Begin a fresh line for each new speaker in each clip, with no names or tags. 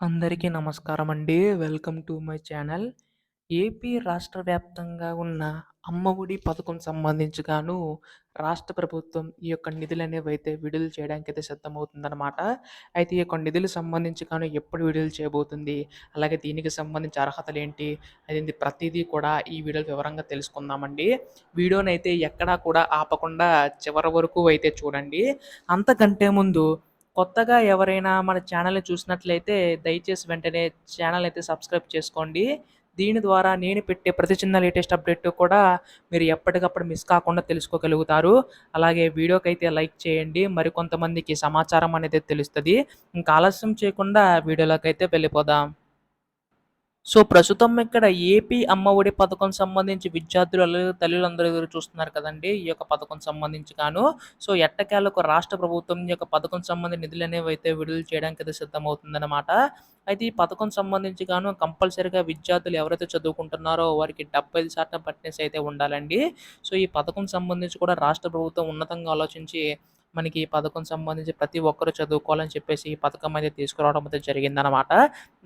అందరికీ నమస్కారం అండి. Welcome to my channel. AP రాష్ట్ర వ్యాప్తంగా ఉన్న అమ్మ ఒడి పథకం సంబంధించి గాను రాష్ట్ర ప్రభుత్వం ఈ యొక్క నిధులు అనేవి అయితే విడుదల చేయడానికి అయితే సిద్ధమవుతుందన్నమాట అయితే ఈ యొక్క నిధులు సంబంధించి గాను ఎప్పుడు విడుదల చేయబోతుంది? అలాగే దీనికి సంబంధించి అర్హతలేంటి? అది ప్రతిదీ కూడా ఈ వీడియోలో వివరంగా తెలుసుకుందామండి. వీడియోనైతే ఎక్కడా కూడా ఆపకుండా చివరి వరకు అయితే చూడండి. అంతకంటే ముందు కొత్తగా ఎవరైనా మన ఛానల్‌ని చూసినట్లయితే దయచేసి వెంటనే ఛానల్ అయితే సబ్స్క్రైబ్ చేసుకోండి. దీని ద్వారా నేను పెట్టే ప్రతి చిన్న లేటెస్ట్ అప్డేట్ కూడా మీరు ఎప్పటికప్పుడు మిస్ కాకుండా తెలుసుకోగలుగుతారు. అలాగే వీడియోకైతే లైక్ చేయండి. మరికొంతమందికి సమాచారం అనేది తెలుస్తుంది ఇంకా ఆలస్యం చేయకుండా వీడియోలోకైతే వెళ్ళిపోదాం. సో, ప్రస్తుతం ఇక్కడ ఏపీ అమ్మ ఒడి పథకం సంబంధించి విద్యార్థులు అలాగే తల్లులందరూ ఎదురు చూస్తున్నారు కదండి ఈ యొక్క పథకం సంబంధించి గాను. సో, ఎట్టకేలకు రాష్ట్ర ప్రభుత్వం ఈ యొక్క పథకం సంబంధించి నిధులనేవైతే విడుదల చేయడానికి అయితే సిద్ధమవుతుందన్నమాట అయితే ఈ పథకం సంబంధించి గాను కంపల్సరీగా విద్యార్థులు ఎవరైతే చదువుకుంటున్నారో వారికి డెబ్భై ఐదు శాతం పట్నెస్ అయితే ఉండాలండి. సో, ఈ పథకం సంబంధించి కూడా రాష్ట్ర ప్రభుత్వం ఉన్నతంగా ఆలోచించి మనకి ఈ పథకం సంబంధించి ప్రతి ఒక్కరు చదువుకోవాలని చెప్పేసి ఈ పథకం అయితే తీసుకురావడం అయితే జరిగిందనమాట.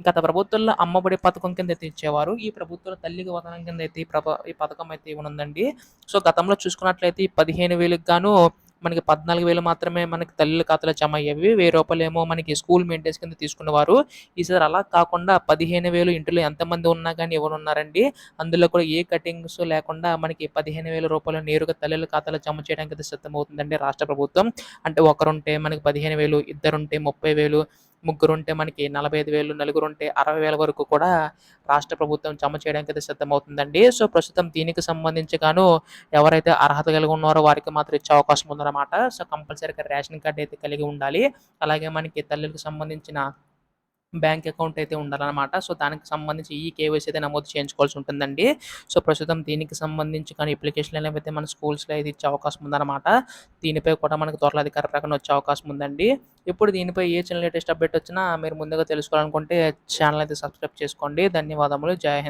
గత ప్రభుత్వంలో అమ్మఒడి పథకం కింద అయితే ఇచ్చేవారు. ఈ ప్రభుత్వంలో తల్లికి వదనం కింద అయితే ఈ ప్రభ ఈ పథకం అయితే ఇవ్వనుందండి. సో, గతంలో చూసుకున్నట్లయితే ఈ 15,000కి గాను మనకి 14,000 మాత్రమే మనకి తల్లుల ఖాతాలో జమ అయ్యేవి. వెయ్యి రూపాయలు ఏమో మనకి స్కూల్ మెయింటెన్స్ కింద తీసుకునేవారు. ఈసారి అలా కాకుండా 15,000 ఇంటిలో ఎంతమంది ఉన్నా కానీ ఎవరు ఉన్నారండి అందులో కూడా ఏ కటింగ్స్ లేకుండా మనకి పదిహేను వేల రూపాయలు నేరుగా తల్లుల ఖాతాలో జమ చేయడానికి అయితే సిద్ధమవుతుందండి రాష్ట్ర ప్రభుత్వం. అంటే ఒకరుంటే మనకి 15,000 ఇద్దరుంటే ముగ్గురు ఉంటే మనకి నలభై ఐదు వేలు నలుగురు ఉంటే అరవై వేల వరకు కూడా రాష్ట్ర ప్రభుత్వం జమ చేయడానికైతే సిద్ధమవుతుందండి. సో, ప్రస్తుతం దీనికి సంబంధించి గాను ఎవరైతే అర్హత కలిగి ఉన్నారో వారికి మాత్రం ఇచ్చే అవకాశం ఉందన్నమాట. సో, కంపల్సరీగా రేషన్ కార్డు అయితే కలిగి ఉండాలి. అలాగే మనకి తల్లికి సంబంధించిన బ్యాంక్ అకౌంట్ అయితే ఉండాలన్నమాట సో, దానికి సంబంధించి ఈ కేవైసీ అయితే నమోదు చేయించుకోవాల్సి ఉంటుందండి. సో, ప్రస్తుతం దీనికి సంబంధించి కానీ అప్లికేషన్‌లు అనేవైతే మన స్కూల్స్‌లో అయితే ఇచ్చే అవకాశం ఉందన్నమాట. దీనిపై కూడా మనకు త్వరలో అధికార ప్రకటన వచ్చే అవకాశం ఉందండి. ఇప్పుడు దీనిపై ఏ చిన్న లేటెస్ట్ అప్డేట్ వచ్చినా మీరు ముందుగా తెలుసుకోవాలనుకుంటే ఛానల్ అయితే సబ్స్క్రైబ్ చేసుకోండి. ధన్యవాదములు. జై హింద్.